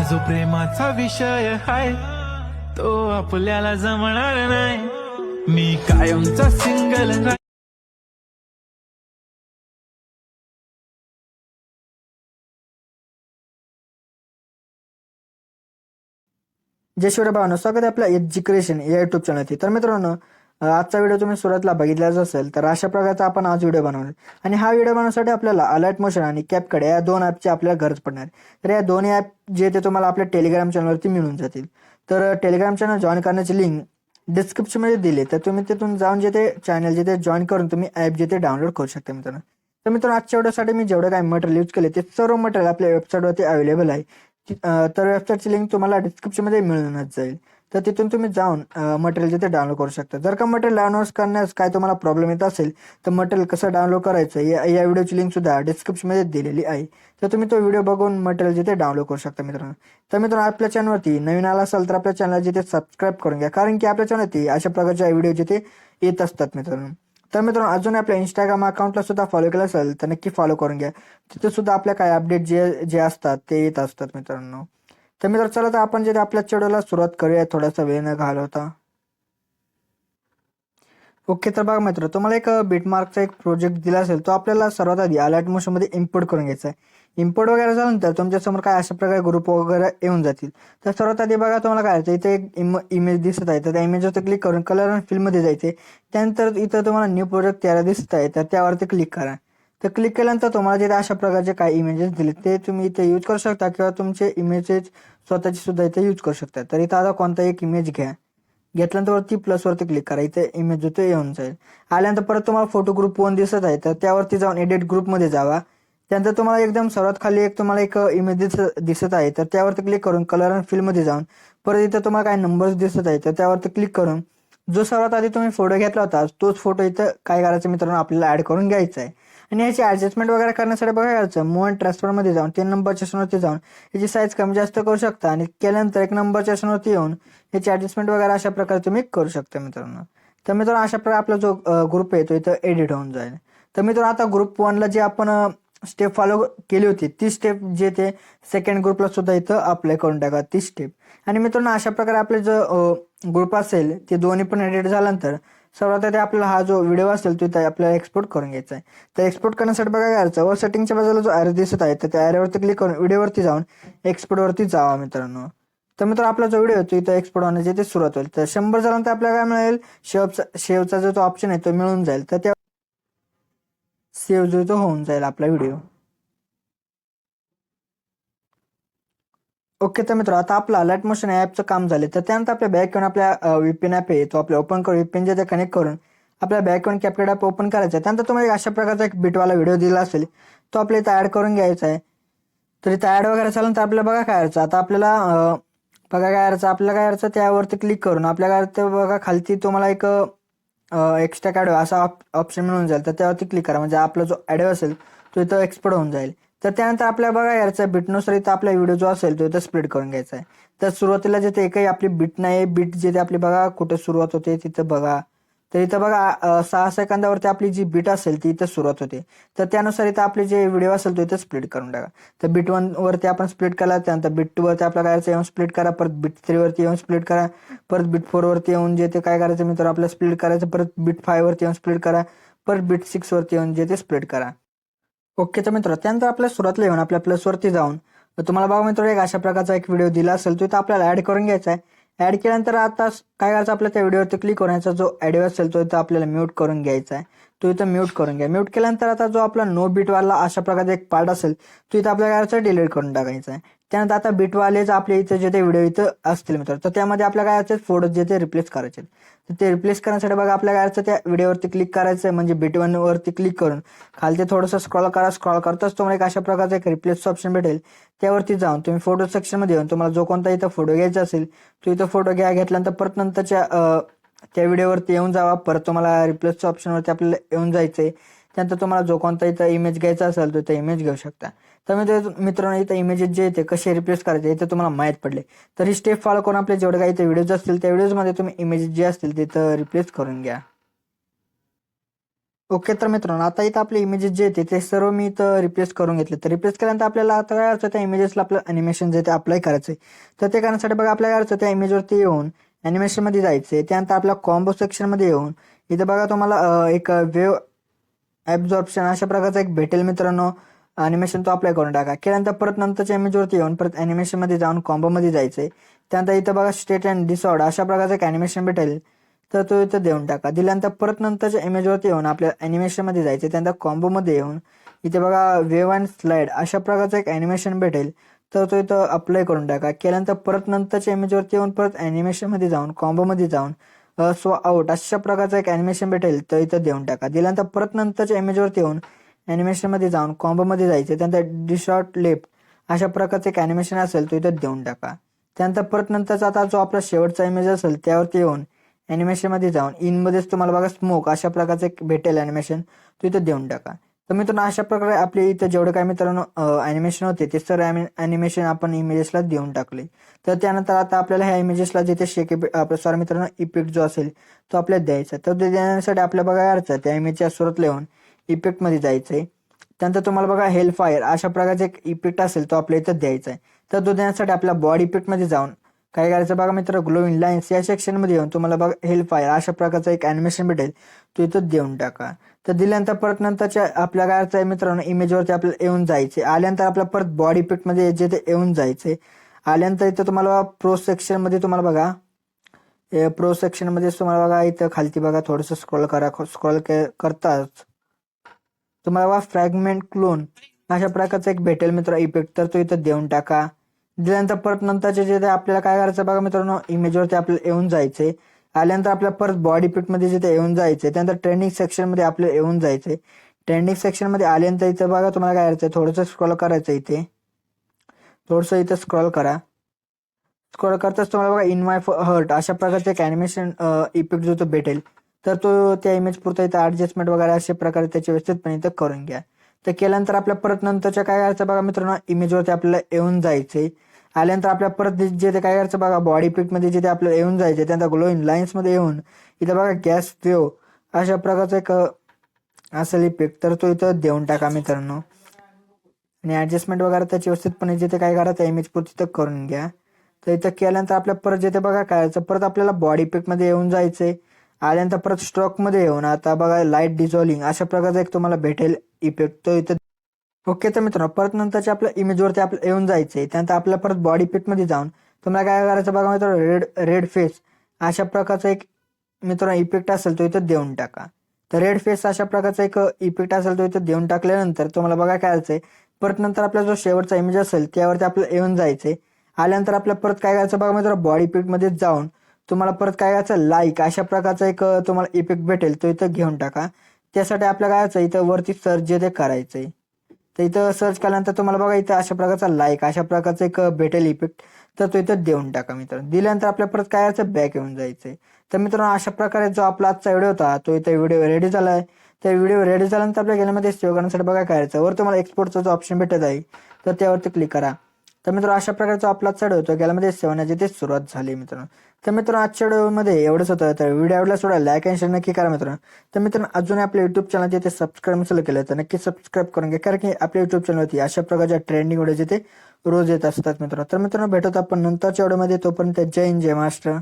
हा जो प्रेमाचा विषय हाय तो आपल्याला जमणार नाही. मी कायमचा सिंगल जय शिवराय भावना स्वागत आहे आपल्या एज्युकेशन या युट्यूब चॅनलची तर मित्रांनो आजचा व्हिडिओ तुम्ही सुरुवातला बघितलाच असेल तर अशा प्रकारचा आपण आज व्हिडिओ बनवणार. आणि हा व्हिडिओ बनवण्यासाठी आपल्याला अलर्ट मोशन आणि कॅपकडे या दोन ॲपची आपल्याला गरज पडणार. तर या दोन्ही ॲप जे ते तुम्हाला आपल्या टेलिग्राम चॅनलवरती मिळून जातील. तर टेलिग्राम चॅनल जॉईन करण्याची लिंक डिस्क्रिप्शनमध्ये दिली तर तुम्ही तिथून जाऊन जे ते चॅनल जे ते जॉईन करून तुम्ही ॲप जे ते डाउनलोड करू शकता मित्रांनो. तर मित्रांनो आजच्या व्हिडिओसाठी मी जेवढं काही मटेरियल यूज केले ते सर्व मटेरियल आपल्या वेबसाईटवरती अवेलेबल आहे. तर वेबसाईटची लिंक तुम्हाला डिस्क्रिप्शनमध्ये मिळूनच जाईल. तर तिथून तुम्ही जाऊन मटेरियल तिथे डाउनलोड करू शकता. जर का मटेरियल डाउनलोड करण्यास काय तुम्हाला प्रॉब्लेम येत असेल तर मटेरियल कसं डाउनलोड करायचं या या व्हिडिओची लिंक सुद्धा डिस्क्रिप्शनमध्ये दिलेली आहे. तर तुम्ही तो व्हिडिओ बघून मटेरियल जिथे डाउनलोड करू शकता मित्रांनो. तर मित्रांनो आपल्या चॅनलवरती नवीन आला असाल तर आपल्या चॅनल जिथे सबस्क्राईब करून घ्या. कारण की आपल्या चॅनलवरती अशा प्रकारच्या व्हिडिओ जिथे येत असतात मित्रांनो. तर मित्रांनो अजून आपल्या इंस्टाग्राम अकाउंटला सुद्धा फॉलो केलं असेल तर नक्की फॉलो करून घ्या. तिथे सुद्धा आपल्या काही अपडेट जे जे असतात ते येत असतात मित्रांनो. तर मित्र चला तर आपण जे आपल्या चेडूला सुरुवात करूया. थोडासा वेळ न घालवता. ओके तर बघा मित्र तुम्हाला एक बिटमार्कचा एक प्रोजेक्ट दिला असेल तो आपल्याला सर्वात आधी अलर्ट मोशनमध्ये इम्पोर्ट करून घ्यायचा आहे. इम्पोर्ट वगैरे झाल्यानंतर तुमच्यासमोर काय अशा प्रकारे ग्रुप वगैरे येऊन जातील. तर सर्वात आधी बघा तुम्हाला काय करायचं इथे एक इम इमेज दिसत आहे. तर त्या इमेजवरती क्लिक करून कलर आणि फिल्ममध्ये जायचे. त्यानंतर इथं तुम्हाला न्यू प्रोजेक्ट तयार दिसत आहे तर त्यावरती क्लिक करा. तर क्लिक केल्यानंतर तुम्हाला तिथे अशा प्रकारचे काही इमेजेस दिले ते तुम्ही इथे यूज करू शकता किंवा तुमचे इमेजेस स्वतःचे सुद्धा इथे यूज करू शकता. तर इथं आता कोणता एक इमेज घ्या. घेतल्यानंतर वरती प्लसवरती क्लिक करा. इथे इमेज होते येऊन जाईल. आल्यानंतर परत तुम्हाला फोटो ग्रुप वन दिसत आहे. तर त्यावरती जाऊन एडिट ग्रुपमध्ये जावा. त्यानंतर तुम्हाला एकदम सर्वात खाली एक तुम्हाला एक इमेज दिसत दिसत आहे. तर त्यावरती क्लिक करून कलर आणि फील्डमध्ये जाऊन परत इथं तुम्हाला काही नंबर्स दिसत आहे. तर त्यावरती क्लिक करून जो सर्वात आधी तुम्ही फोटो घेतला होता तोच फोटो इथं काय करायचं मित्रांनो आपल्याला ऍड करून घ्यायचा आहे आणि याची ऍडजस्टमेंट वगैरे करण्यासाठी बघा करायचं मूव अँड ट्रान्सफरमध्ये जाऊन तीन नंबरच्या क्षणावरती जाऊन याची साईज कमी जास्त करू शकता आणि केल्यानंतर एक नंबरच्या क्षणावरती येऊन याची ऍडजस्टमेंट वगैरे अशा प्रकारे तुम्ही करू शकता मित्रांनो. तर मित्रांनो अशा प्रकारे आपला जो ग्रुप आहे तो इथं एडिट होऊन जाईल. तर मित्रांनो आता ग्रुप वनला जे आपण स्टेप फॉलो केली होती ती स्टेप जे ते सेकंड ग्रुपला सुद्धा इथं अप्लाय करून टाका ती स्टेप आणि मित्रांनो अशा प्रकारे आपले जो ग्रुप असेल ते दोन्ही पण एडिट झाल्यानंतर सर्वात आधी आपल्याला हा जो व्हिडिओ असेल तो आपल्याला एक्सपोर्ट करून घ्यायचा आहे. तर एक्सपोर्ट करण्यासाठी बघा काय करायचं वर सेटिंगच्या बाजूला जो ॲरो दिसत आहे तर त्या ॲरेवरती क्लिक करून व्हिडिओवरती जाऊन एक्सपोर्टवरती जावा मित्रांनो. तर मित्र आपला जो व्हिडिओ होतो इथं एक्सपोर्ट होण्याची ते सुरुवात होईल. तर शंभर झाल्यानंतर आपल्याला काय मिळेल? शेवचा शेवचा जो तो ऑप्शन आहे तो मिळून जाईल. तर त्या सेव्ह जो तो होऊन जाईल आपला व्हिडिओ ओके तर मित्र आता आपलं अलर्ट मोशन ॲपचं काम झाले तर त्यानंतर आपल्या बॅक येऊन आपल्या विपिन ॲप आहे तो आपल्या ओपन करून व्हीपीएन जे कनेक्ट करून आपल्या बॅक येऊन कॅपकेट ॲप ओपन करायचं आहे. त्यानंतर तुम्हाला अशा प्रकारचा एक बिटवाला व्हिडिओ दिला असेल तो आपल्या इथं ॲड करून घ्यायचा आहे. तर इथं ॲड वगैरे झालं तर आपल्याला बघा काय करायचं आता आपल्याला बघा काय करायचं आपल्याला काय करायचं त्यावरती क्लिक करून आपल्या काय बघा खालती तुम्हाला एक एक्स्ट्रा ॲडो असा ऑप्शन मिळून जाईल. तर त्यावरती क्लिक करा. म्हणजे आपला जो ॲडव असेल तो इथं एक्सपोर्ट होऊन जाईल. तर त्यानंतर आपल्या बघा याचा बिटनुसार इथं आपला व्हिडिओ जो असेल तो इथं स्प्लिट करून घ्यायचा आहे. तर सुरुवातीला जिथे एकही आपली बीट नाही बीट जिथे आपली बघा कुठे सुरुवात होते तिथं बघा. तर इथं बघा सहा सेकंदावरती आपली जी बीट असेल ती इथं सुरुवात होते. तर त्यानुसार इथं आपले जे व्हिडिओ असेल तो इथं स्प्लिट करून टाका. तर बीट वन वरती आपण स्प्लिट करा त्यानंतर बीट टू वरती आपल्याला करायचं येऊन स्प्लिट करा परत बीट थ्री वरती येऊन स्प्लिट करा परत बीट फोर वरती येऊन जे ते काय करायचं मित्र आपल्याला स्प्लिट करायचं परत बीट फायवरती येऊन स्प्लिट करा परत बीट सिक्स वरती येऊन जे ते स्प्लिट करा. ओके तर मित्र त्यानंतर आपल्या सुरातला येऊन आपल्या प्लसवरती जाऊन. तर तुम्हाला बघा मित्र एक अशा प्रकारचा एक व्हिडिओ दिला असेल तो इथं आपल्याला ऍड करून घ्यायचा आहे. ऍड केल्यानंतर आता काय करायचं आपल्या त्या व्हिडिओवरती क्लिक करण्याचा जो ॲडिओ असेल तो इथं आपल्याला म्यूट करून घ्यायचा आहे. तो इथं म्यूट करून घ्या. म्यूट केल्यानंतर आता जो आपला नो बीटवाला अशा प्रकारचा एक पार्ट असेल तो इथं आपल्या करायचा डिलीट करून टाकायचा आहे. त्यानंतर आता बीटवालेच आपल्या इथं जे ते व्हिडिओ इथं असतील मित्र तर त्यामध्ये आपल्या काय असेल फोटो जे ते रिप्लेस करायचे ते रिप्लेस करण्यासाठी बघा आपल्या गाडीचं त्या व्हिडिओवरती क्लिक करायचं आहे. म्हणजे बीट वन क्लिक करून खाली ते थोडंसं स्क्रॉल करा स्क्रॉल करताच तुम्हाला एक अशा प्रकारचं एक रिप्लेसचं ऑप्शन भेटेल. त्यावरती जाऊन तुम्ही फोटो सेक्शनमध्ये येऊन तुम्हाला जो कोणता इथं फोटो घ्यायचा असेल तो इथं फोटो घ्या घेतल्यानंतर परत नंतरच्या त्या व्हिडिओवरती येऊन जावा. परत तुम्हाला रिप्लेसच्या ऑप्शनवरती आपल्याला येऊन जायचं आहे त्यानंतर तुम्हाला जो कोणता इथं इमेज घ्यायचा असेल तो इथं इमेज घेऊ शकता. तर मी मित्रांनो इथं इमेजेस जे येते कसे रिप्लेस करायचे इथं तुम्हाला माहीत पडले. तर ही स्टेप फॉलो करून आपले जेवढे काही इथे व्हिडिओज असतील त्या व्हिडिओजमध्ये तुम्ही इमेजेस जे असतील ते इथं रिप्लेस करून घ्या. ओके तर मित्रांनो आता इथं आपले इमेजेस जे येते ते सर्व मी इथं रिप्लेस करून घेतले. तर रिप्लेस केल्यानंतर आपल्याला आता काय असतं त्या इमेजेसला आपलं अॅनिमेशन जे ते अप्लाय करायचं आहे तर ते करण्यासाठी बघा आपल्याला काय त्या इमेजवरती येऊन ॲनिमेशनमध्ये जायचं आहे त्यानंतर आपल्या कॉम्बो सेक्शनमध्ये येऊन इथं बघा तुम्हाला एक वेव ॲब्झॉर्प्शन अशा प्रकारचा एक भेटेल मित्रांनो. अॅनिमेशन तो अप्लाय करून टाका. केल्यानंतर परत नंतरच्या इमेजवरती येऊन परत ॲनिमेशनमध्ये जाऊन कॉम्बोमध्ये जायचं आहे त्यानंतर इथं बघा स्टेट अँड डिसऑर्ड अशा प्रकारचं एक ॲनिमेशन भेटेल. तर तो इथं देऊन टाका. दिल्यानंतर परत नंतरच्या इमेजवरती येऊन आपल्या ॲनिमेशनमध्ये जायचं त्यानंतर कॉम्बोमध्ये येऊन इथे बघा वेव अँड स्लाइड अशा प्रकारचं एक ॲनिमेशन भेटेल. तर तो इथं अप्लाय करून टाका. केल्यानंतर परत नंतरच्या इमेजवरती येऊन परत ॲनिमेशनमध्ये जाऊन कॉम्बोमध्ये जाऊन सो आउट अशा प्रकारचं एक ॲनिमेशन भेटेल तर इथं देऊन टाका. दिल्यानंतर परत नंतरच्या इमेजवरती येऊन ॲनिमेशनमध्ये जाऊन कॉम्बोमध्ये जायचं त्यानंतर डिशॉर्ट लेफ्ट अशा प्रकारचं एक ॲनिमेशन असेल तो इथं देऊन टाका. त्यानंतर परत नंतरचा आता जो आपला शेवटचा इमेज असेल त्यावरती येऊन ॲनिमेशनमध्ये जाऊन इनमध्येच तुम्हाला बघा स्मोक अशा प्रकारचं एक भेटेल ॲनिमेशन तो इथं देऊन टाका. तर मित्रांनो अशा प्रकारे आपल्या इथं जेवढे काय मित्रांनो ॲनिमेशन होते ते सर्व ॲनिमेशन आपण इमेजेसला देऊन टाकले. तर त्यानंतर आता आपल्याला ह्या इमेजेसला जिथे शेक आपल्या सॉरी मित्रांनो इफेक्ट जो असेल तो आपल्याला द्यायचा तर ते देण्यासाठी आपल्या बघा अर्थ त्या इमेजच्या सुरत लिहून इफेक्टमध्ये जायचं आहे. त्यानंतर तुम्हाला बघा हेल्प फायर अशा प्रकारचा एक इफेक्ट असेल तो आपल्या इथं द्यायचा आहे. तर तो देण्यासाठी आपल्या बॉडी इफेक्टमध्ये जाऊन काय करायचं बघा मित्र ग्लोविंग लाईन्स या सेक्शनमध्ये येऊन तुम्हाला बघा हेल्प फायर अशा प्रकारचं एक ॲनिमेशन भेटेल. तो इथं देऊन टाका. तर दिल्यानंतर परत नंतरच्या आपल्या काय आहे मित्रांनो इमेजवरती आपल्याला येऊन जायचे. आल्यानंतर आपल्या परत बॉडी इफेक्टमध्ये जे ते येऊन जायचे. आल्यानंतर इथं तुम्हाला प्रो सेक्शनमध्ये तुम्हाला बघा प्रो सेक्शनमध्ये तुम्हाला बघा इथं खालती बघा थोडंसं स्क्रॉल करा स्क्रॉल करताच. तुम्हाला बघा फ्रॅगमेंट क्लोन अशा प्रकारचा एक भेटेल मित्र इफेक्ट तर तो इथं देऊन टाका. दिल्यानंतर परत नंतरचे जे आपल्याला काय करायचं बघा मित्रांनो इमेजवरती आपल्याला येऊन जायचे. आल्यानंतर आपल्या परत बॉडी पिटमध्ये जिथे येऊन जायचे. त्यानंतर ट्रेंडिंग सेक्शनमध्ये आपल्याला येऊन जायचे. ट्रेंडिंग सेक्शनमध्ये आल्यानंतर इथं बघा तुम्हाला काय करायचं थोडंसं स्क्रॉल करायचं इथे. थोडंसं इथं स्क्रॉल करा. स्क्रॉल करताच तुम्हाला बघा इन माय हर्ट अशा प्रकारचे एक ॲनिमेशन इफेक्ट जो तो भेटेल. तर तो त्या इमेज पुरता इथं ॲडजस्टमेंट वगैरे अशा प्रकारे त्याचे व्यवस्थितपणे इथं करून घ्या. तर केल्यानंतर आपल्या परत नंतरच्या काय करायचं बघा मित्रांनो इमेजवरती आपल्याला येऊन जायचे आल्यानंतर आपल्या परत जे ते काय करायचं बघा बॉडी पिकमध्ये जिथे आपल्याला येऊन जायचे त्यानंतर ग्लोईन लाईन्समध्ये येऊन. इथं बघा गॅस वेव अशा प्रकारचं एक असेल इफेक्ट तर तो इथं देऊन टाका मित्रांनो. आणि ॲडजस्टमेंट वगैरे त्याची व्यवस्थितपणे जिथे काय करायचं इमेज पुरती तिथं करून घ्या. तर इथं केल्यानंतर आपल्या परत जिथे बघा काय करायचं परत आपल्याला बॉडी पिकमध्ये येऊन जायचे आल्यानंतर परत स्ट्रोकमध्ये येऊन आता बघा लाइट डिझॉल्विंग अशा प्रकारचा एक तुम्हाला भेटेल इफेक्ट तो इथं ओके तर मित्रांनो परत नंतरच्या आपल्या इमेजवरती आपलं येऊन जायचंय. त्यानंतर आपल्या परत बॉडी पिटमध्ये जाऊन तुम्हाला काय करायचं बघा मित्रांनो रेड रेड फेस अशा प्रकारचा एक मित्रांनो इफेक्ट असेल तो इथं देऊन टाका. तर रेड फेस अशा प्रकारचा एक इफेक्ट असेल तो इथं देऊन टाकल्यानंतर तुम्हाला बघा काय करायचंय परत नंतर आपला जो शेवटचा इमेज असेल त्यावरती आपलं येऊन जायचंय. आल्यानंतर आपल्या परत काय करायचं बघा मित्रांनो बॉडी पिटमध्ये जाऊन तुम्हाला परत काय करायचं लाईक अशा प्रकारचा एक तुम्हाला इफेक्ट भेटेल तो इथं घेऊन टाका. त्यासाठी आपल्या काय करायचं इथं वरती सर्च जे ते करायचंय. तर इथं सर्च केल्यानंतर तुम्हाला बघा इथं अशा प्रकारचा लाईक अशा प्रकारचा एक भेटेल इफेक्ट तर तो इथं देऊन टाका मित्रांनो. दिल्यानंतर आपल्या परत काय करायचं बॅक येऊन जायचंय. तर मित्रांनो अशा प्रकारे जो आपला आजचा व्हिडिओ होता तो इथं व्हिडिओ रेडी झाला आहे त्या व्हिडिओ रेडी झाल्यानंतर आपल्या गेल्यामध्ये सेव्ह करण्यासाठी बघा काय करायचं. वर तुम्हाला एक्सपोर्टचा जो ऑप्शन भेटत आहे तर त्यावरती क्लिक करा. तर मित्रांनो अशा प्रकारचा आपला चढ होतो गेल्यामध्ये सेवनाची ते सुरुवात झाली मित्रांनो. तर मित्रांनो आजच्या व्हिडिओमध्ये एवढंच होतं. तर व्हिडिओ आवडला सोडा लाईक आणि शेअर नक्की करा मित्रांनो. तर मित्रांनो अजून आपल्या युट्यूब चॅनल जिथे सबस्क्राईब नसेल केलं तर नक्की सबस्क्राईब करून घ्या. कारण की आपल्या युट्यूब चॅनलवरती अशा प्रकारच्या ट्रेंडिंग व्हिडिओ जिथे रोज येत असतात मित्रांनो. तर मित्रांनो भेटत आपण नंतरच्या व्हिडिओमध्ये. तोपर्यंत जय हिंद जय महाराष्ट्र.